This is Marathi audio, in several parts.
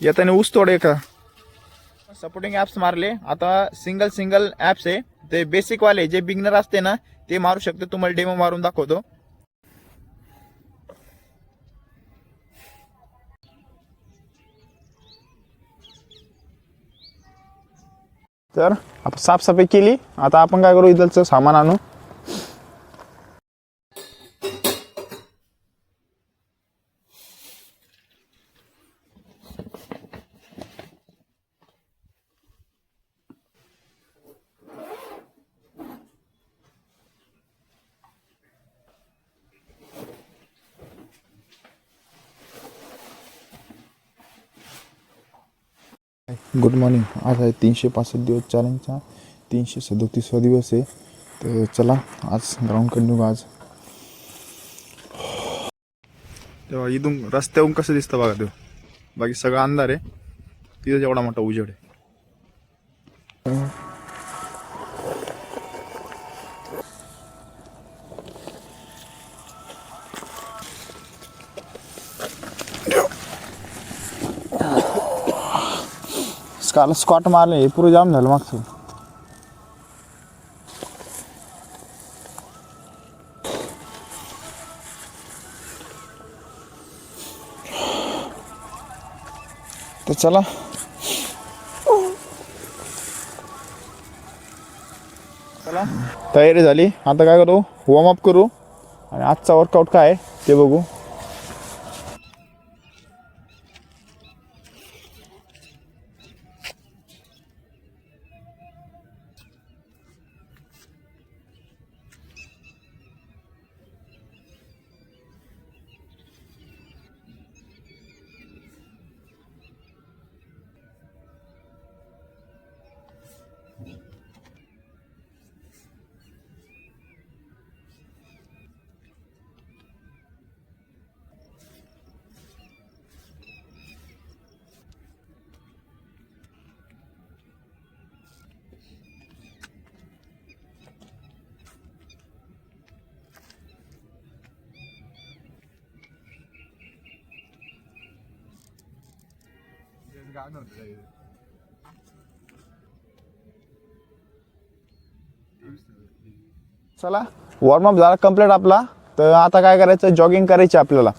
येताना ऊस तोडे का? सपोर्टिंग ॲप्स मारले. आता सिंगल सिंगल ॲप्स आहे. ते बेसिक वाले जे बिगनर असते ना ते मारू शकते. तुम्हाला डेमो मारून दाखवतो. तर आपण साफसफाई केली. आता आपण काय करू? इथलचं सामान आणू. गुड मॉर्निंग आज आहे तीनशे पासष्ट दिवस चॅलेंजचा तीनशे सदोतीसवा दिवस आहे. तर चला आज ग्राउंड कंटिन्यू आज. तेव्हा इथून रस्त्याहून कसं दिसतं बघा देव बाकी सगळं अंधार आहे. तिथं एवढा मोठा उजेड आहे. काल स्कॉट मारले हे पुरं जाम झालं मागचं. तर चला. चला. तयारी झाली. आता काय करू? वॉर्मअप करू. आणि आजचा वर्कआउट काय आहे ते बघू. चला वॉर्मअप झाला कंप्लीट आपला. तर आता काय करायचं? जॉगिंग करायची आपल्याला.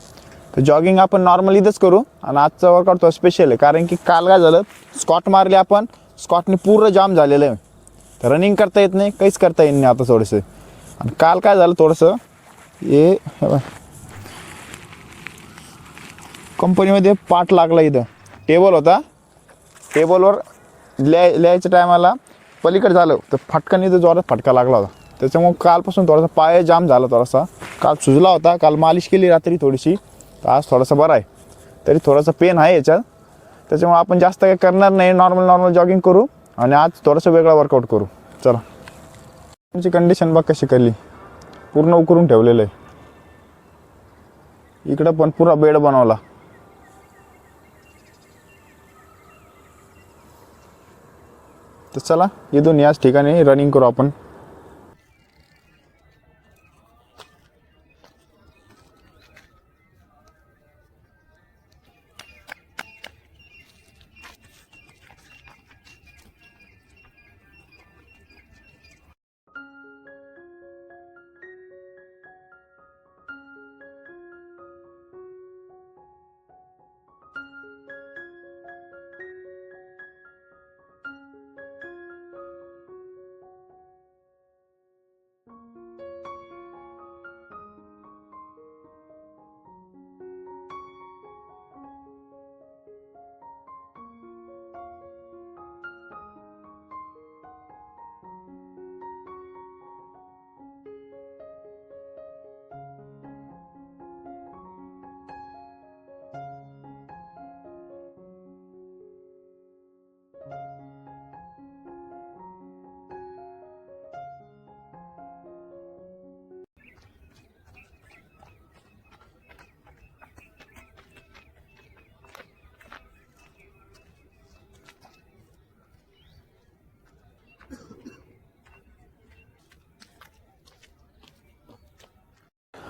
तर जॉगिंग आपण नॉर्मल इथंच करू. आणि आजचा वर्कआउट तो स्पेशल आहे. कारण की काल काय झालं? स्कॉट मारले आपण. स्कॉटने पूर्ण जाम झालेलं आहे. तर रनिंग करता येत नाही. काहीच करता येत नाही आता थोडंसं. आणि काल काय झालं थोडंसं? हे कंपनीमध्ये पाठ लागला इथं. टेबल होता. टेबलवर लिहाय लिहायच्या टायमाला पलीकडे झालं तर फटकाने तर जोरात फटका लागला होता. त्याच्यामुळं कालपासून थोडासा पाय जाम झाला थोडासा. काल सुजला होता काल मालिश केली रात्री थोडीशी तर आज थोडासा बरा आहे. तरी थोडासा पेन आहे याच्यात. त्याच्यामुळे आपण जास्त काही करणार नाही नॉर्मल नॉर्मल जॉगिंग करू आणि आज थोडंसं वेगळा वर्कआउट करू. चला. तुमची कंडिशन बघ कशी केली. पूर्ण उकरून ठेवलेलं आहे. इकडं पण पुरा बेड बनवला. तर चला इथून याच ठिकाणी रनिंग करू आपण.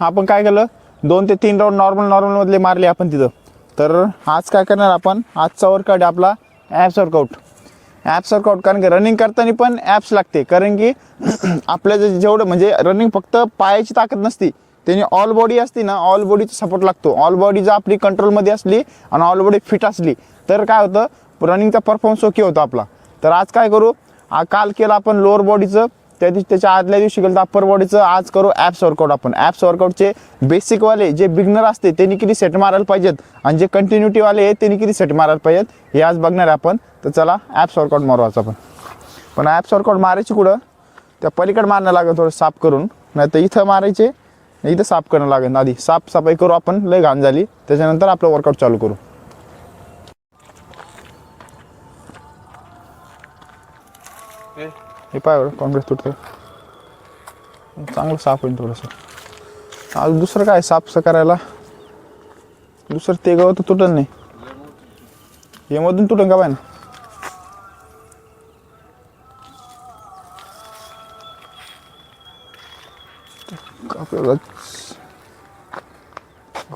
आपण काय केलं? दोन ते तीन राऊंड नॉर्मल नॉर्मलमधले मारले आपण तिथं. तर आज काय करणार आपण? आजचा वर्कआउट आपला ॲप्स वर्कआउट ॲप्स वर्कआउट कारण की रनिंग करताना पण ॲप्स लागते. कारण की आपल्या जे जेवढं म्हणजे रनिंग फक्त पायाची ताकद नसती. त्याने ऑल बॉडी असते ना ऑल बॉडीचा सपोर्ट लागतो. ऑल बॉडी जर आपली कंट्रोलमध्ये असली आणि ऑल बॉडी फिट असली तर काय होतं? रनिंगचा परफॉर्मन्स ओके होतो आपला. तर आज काय करू? काल केलं आपण लोअर बॉडीचं त्या दिवशी त्याच्या आदल्या दिवशी केलं अप्पर बॉडीचं आज करू ॲप्स वर्कआउट आपण. ॲप्स वर्कआउटचे बेसिकवाले जे बिगनर असते त्यांनी किती सेट मारायला पाहिजेत? आणि जे कंटिन्युटीवाले आहेत त्यांनी किती सेट मारायला पाहिजेत? हे आज बघणार आहे आपण. तर चला ॲप्स वर्कआउट मारू आज आपण. पण ॲप्स वर्कआउट मारायची कुठं? त्या पलीकडे मारणं लागेल थोडं साफ करून. नाही तर इथं मारायचे इथं साफ करणं लागेल. आधी साफसफाई करू आपण. लय घाण झाली. त्याच्यानंतर आपलं वर्कआउट चालू करू. हे पाय बरं काँग्रेस तुटतं चांगलं साफ होईल थोडंसं. आज दुसरं काय साफसं करायला? दुसरं ते गवत तर नाही. हे मधून तुटन का बाय ना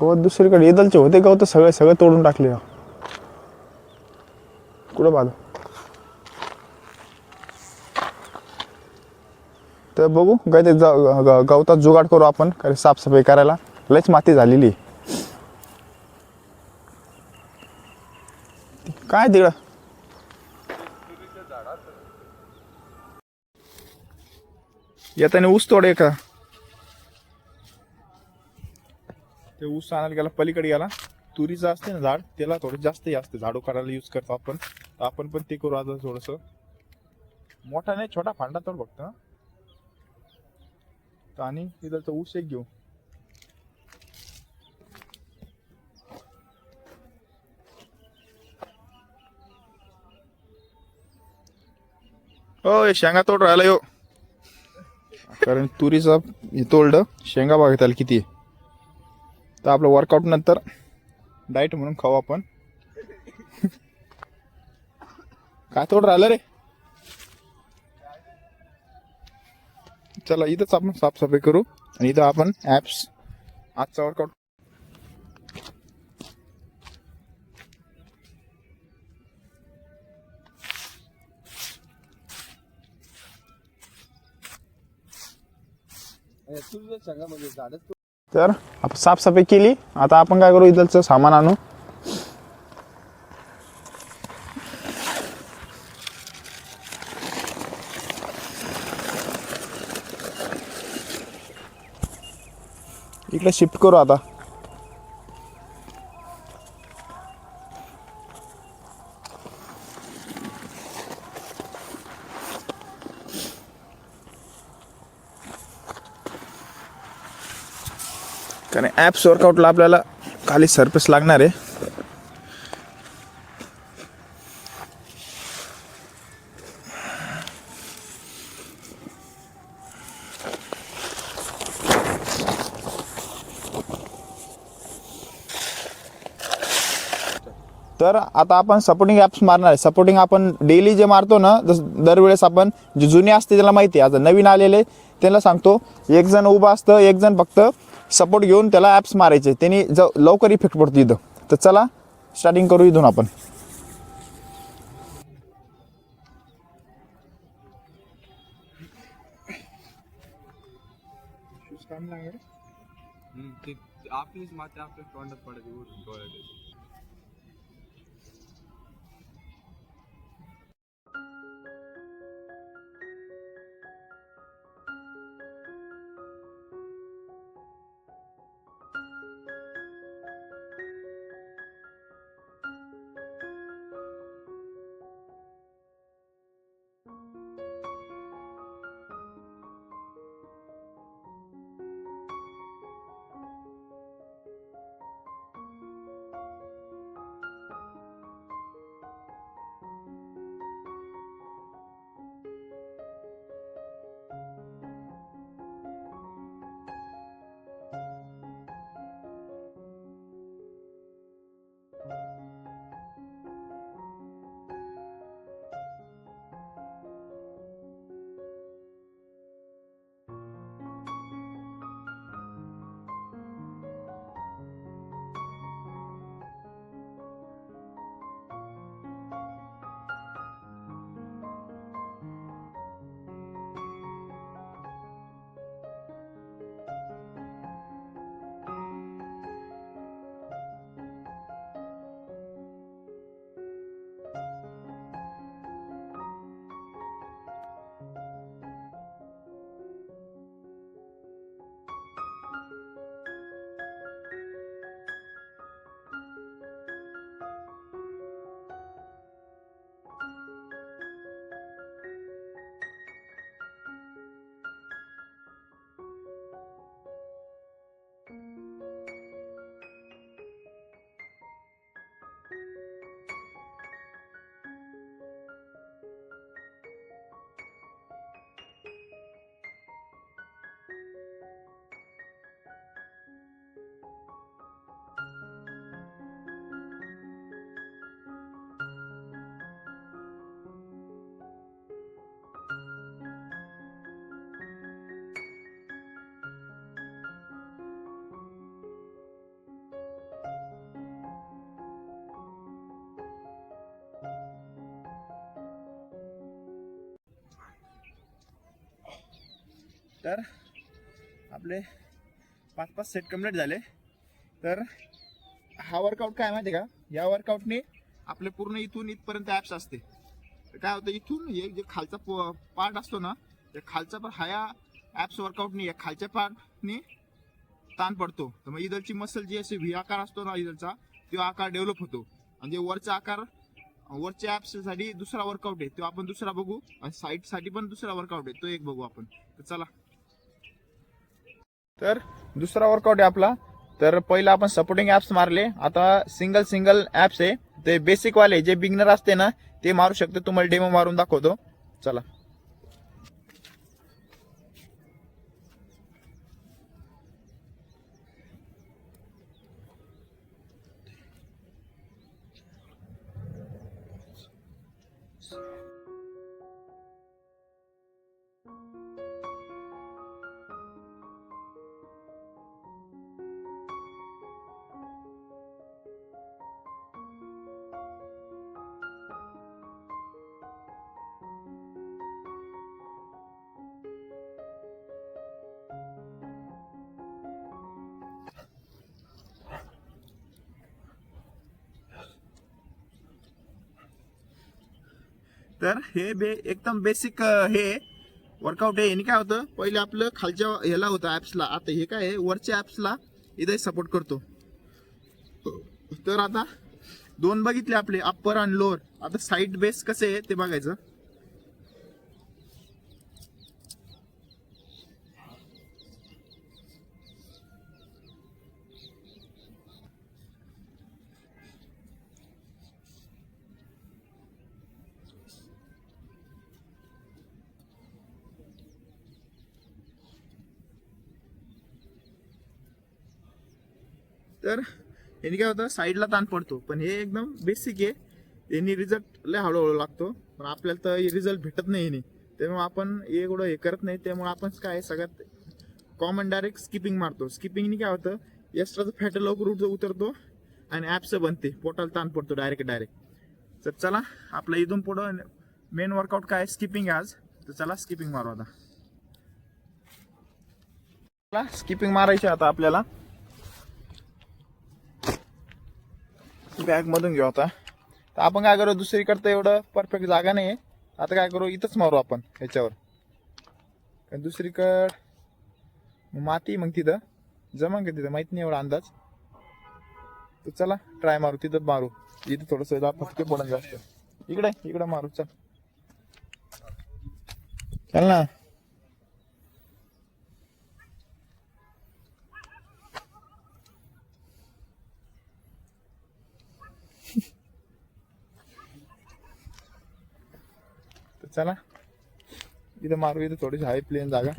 गवत दुसरीकडे येदलचे होते गवत सगळे सगळे तोडून टाकले. कुठं बाजू तर बघू काय ते गवतात जुगाड करू आपण कारण साफसफाई करायला लयच माती झालेली काय तिकडं? येताना ऊस तोडे का ते ऊस आणायला गेला पलीकडे गेला. तुरीचं असते ना झाड त्याला थोडं जास्त असते. झाडू काढायला यूज करतो आपण. आपण पण ते करू आता थोडस. मोठा नाही छोटा फांडा तोड बघतो आणि तिथं ऊस एक घेऊ. हो शेंगा तोड राहिला यो. कारण तुरीचा हे तोडलं शेंगा बघा त्याला किती. आहे तर आपलं वर्कआउट नंतर डाईट म्हणून खाऊ आपण. काय तोड राहिलं रे? चला इथंच आपण साफसफाई करू आणि इथं आपण ॲप्स आजचा वर्कआउट म्हणजे तर आपण साफसफाई केली. आता आपण काय करू? इथलचं सामान आणू. इकडे शिफ्ट करू आता. कारण ॲप्स वर्कआउटला आपल्याला खाली सर्फेस लागणार आहे. तर आता आपण सपोर्टिंग ॲप्स मारणार आहे. सपोर्टिंग आपण डेली जे मारतो ना जस दरवेळेस आपण जे जुने असते त्याला माहिती आहे. आता नवीन आलेले त्याला सांगतो एक जण उभं असतं एक जण फक्त सपोर्ट घेऊन त्याला ॲप्स मारायचे. त्यांनी ज लवकर इफेक्ट पडतो इथं. तर चला स्टार्टिंग करू इथून आपण. आपलीच माती आपल्या तोंडात पडते तर आपले पाच पाच सेट कंप्लीट झाले. तर हा वर्कआउट काय माहिती आहे का? या वर्कआउटने आपले पूर्ण इथून इथपर्यंत ॲप्स असते. तर काय होतं? इथून हे जे खालचा प पार्ट असतो ना त्या खालचा पण हा ॲप्स वर्कआउटने या खालच्या पार्टने ताण पडतो. तर मग इधरची मसल जी असे व्ही आकार असतो ना इधरचा तो आकार डेव्हलप होतो. आणि जे वरचा आकार वरच्या ॲप्ससाठी दुसरा वर्कआउट आहे तो आपण दुसरा बघू. आणि साईडसाठी पण दुसरा वर्कआउट आहे तो एक बघू आपण. तर चला. तर दुसरा वर्कआउट आहे आपला. तर पहिला आपण सपोर्टिंग ॲप्स मारले. आता सिंगल सिंगल ॲप्स आहे. ते बेसिकवाले जे बिगनर असते ना ते मारू शकते. तुम्हाला डेमो मारून दाखवतो. चला. तर हे बे एकदम बेसिक हे वर्कआउट आहे. याने काय होतं? पहिले आपलं खालच्या ह्याला होतं ॲप्सला आता हे काय आहे? वरच्या ॲप्सला इथे सपोर्ट करतो. तर आता दोन बघितले आपले अप्पर आणि लोअर आता साईड बेस कसे आहे ते बघायचं. तर यांनी काय होतं साईडला ताण पडतो. पण हे एकदम बेसिक आहे. यांनी रिझल्ट लय हळूहळू लागतो. पण आपल्याला तर रिझल्ट भेटत नाही यांनी त्यामुळे आपण एवढं हे करत नाही. त्यामुळे आपण काय सगळ्यात कॉमन डायरेक्ट स्किपिंग मारतो. स्किपिंगनी काय होतं एक्स्ट्राचं फॅट लवकर उठ उतरतो आणि ॲप्सं बनते. पोटाला ताण पडतो डायरेक्ट डायरेक्ट तर चला आपलं इथून पुढं मेन वर्कआउट काय स्किपिंग आज. तर चला स्किपिंग मारू आता. स्किपिंग मारायची आता आपल्याला. बॅग मधून घेऊ आता. तर आपण काय करू दुसरीकडे एवढं परफेक्ट जागा नाही आहे आता काय करू इथंच मारू आपण ह्याच्यावर. दुसरीकड माती मग तिथं. जमा का तिथं माहीत नाही एवढा अंदाज. तर चला ट्राय मारू तिथं मारू. इथं थोडस फटके पडून जास्त. इकडे इकडं मारू चल. चल ना. चला. इथं मारू इथं थोडीशी हाय प्लेन जागा.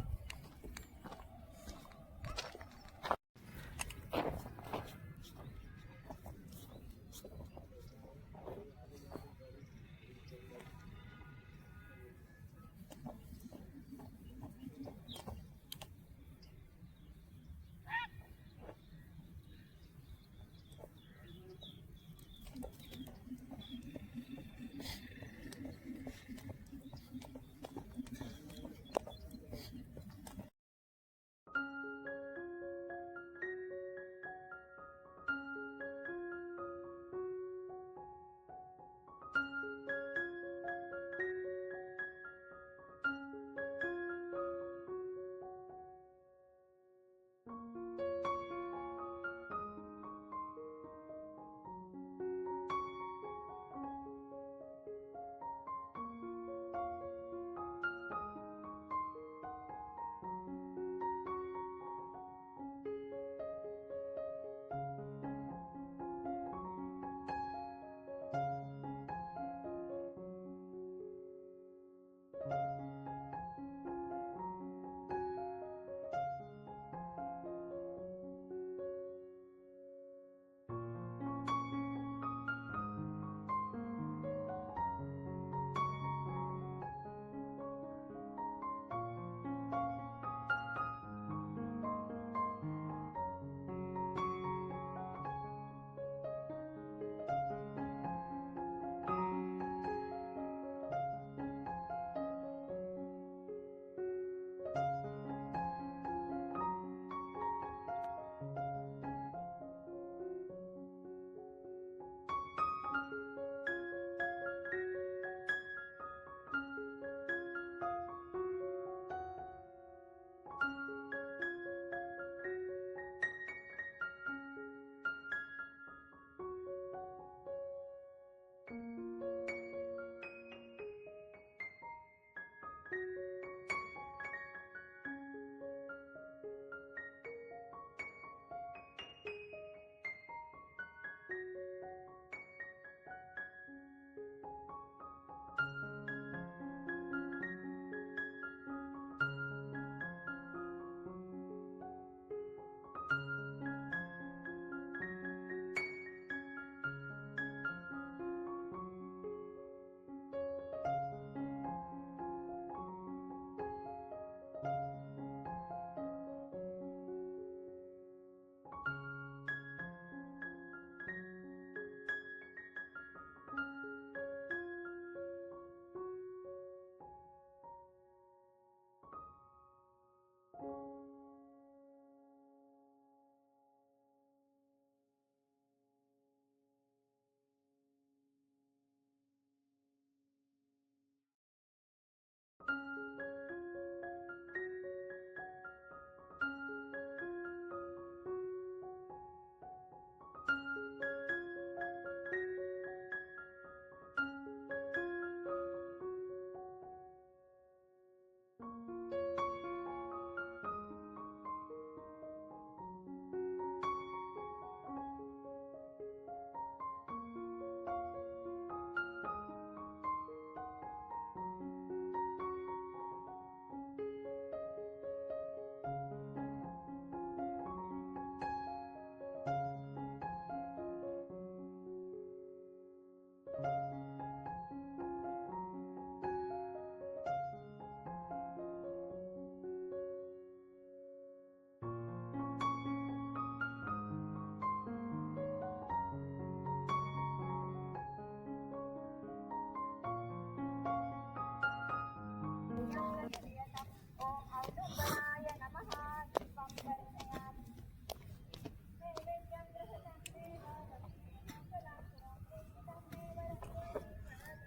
you.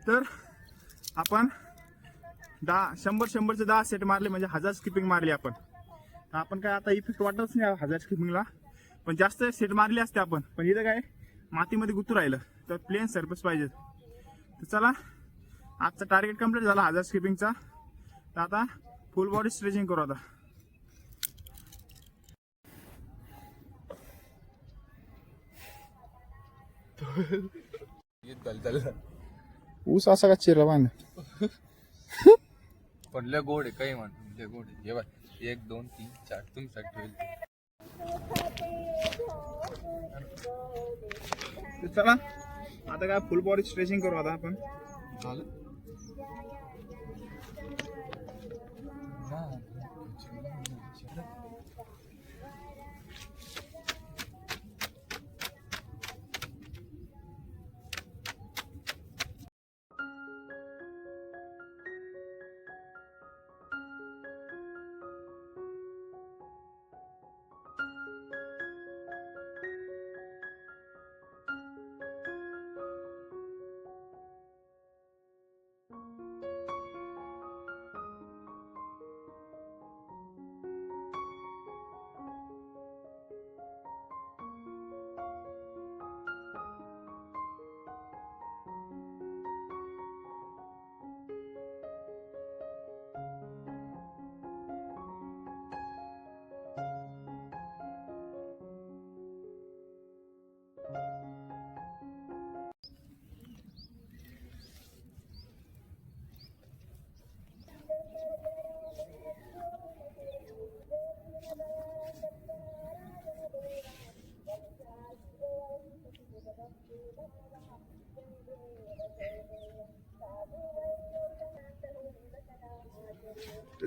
तर आपण दहा शंभर शंभरचे दहा सेट मारले म्हणजे हजार स्किपिंग मारली आपण. तर आपण काय आता इफेक्ट वाटतच नाही हजार स्किपिंगला पण जास्त सेट मारले असते आपण. पण इथं काय मातीमध्ये गुतू राहिलं. तर प्लेन सरफेस पाहिजे. तर चला आजचा टार्गेट कंप्लीट झाला हजार स्किपिंगचा तर आता फुल बॉडी स्ट्रेचिंग करू आता. गीत घाल ऊस असा का चिरला पाहिजे पण लय गोड आहे काही म्हण लय गोड आहे. हे बघ एक दोन तीन चार तुमच्यासाठी ठेवले. तर चला आता काय फुल बॉडी स्ट्रेचिंग करू आता आपण. झालं?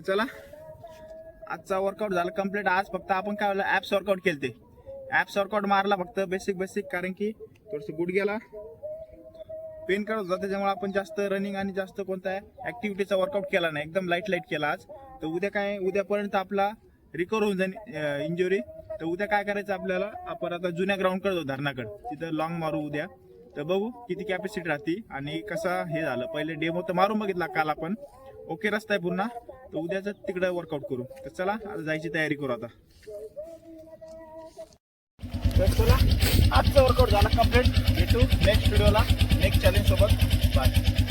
चला. आजचा वर्कआउट झाला कंप्लीट आज फक्त आपण काय ॲप्स वर्कआउट केलते. ॲप्स वर्कआउट मारला फक्त बेसिक बेसिक कारण की थोडंसं गुडघ्याला पेन करत होता त्याच्यामुळे आपण जास्त रनिंग आणि जास्त कोणता ॲक्टिव्हिटीचा वर्कआउट केला नाही. एकदम लाइट लाइट केला आज. तर उद्या काय उद्यापर्यंत आपला रिकवर होऊन जाईल इंजुरी तर उद्या काय करायचं आपल्याला? आपण आता जुन्या ग्राउंडकडे जाऊ धरणाकडे. तिथं लॉंग मारू उद्या. तर बघू किती कॅपॅसिटी राहते आणि कसा हे झालं. पहिले डेमो तर मारून बघितला काल आपण. ओके रस्ता आहे पुन्हा. तर उद्याच तिकडं वर्कआउट करू. तर चला आता जायची तयारी करू आता. तर चला आजचा वर्कआउट झाला कंप्लीट भेटू नेक्स्ट व्हिडिओला नेक्स्ट चॅलेंज सोबत. बाय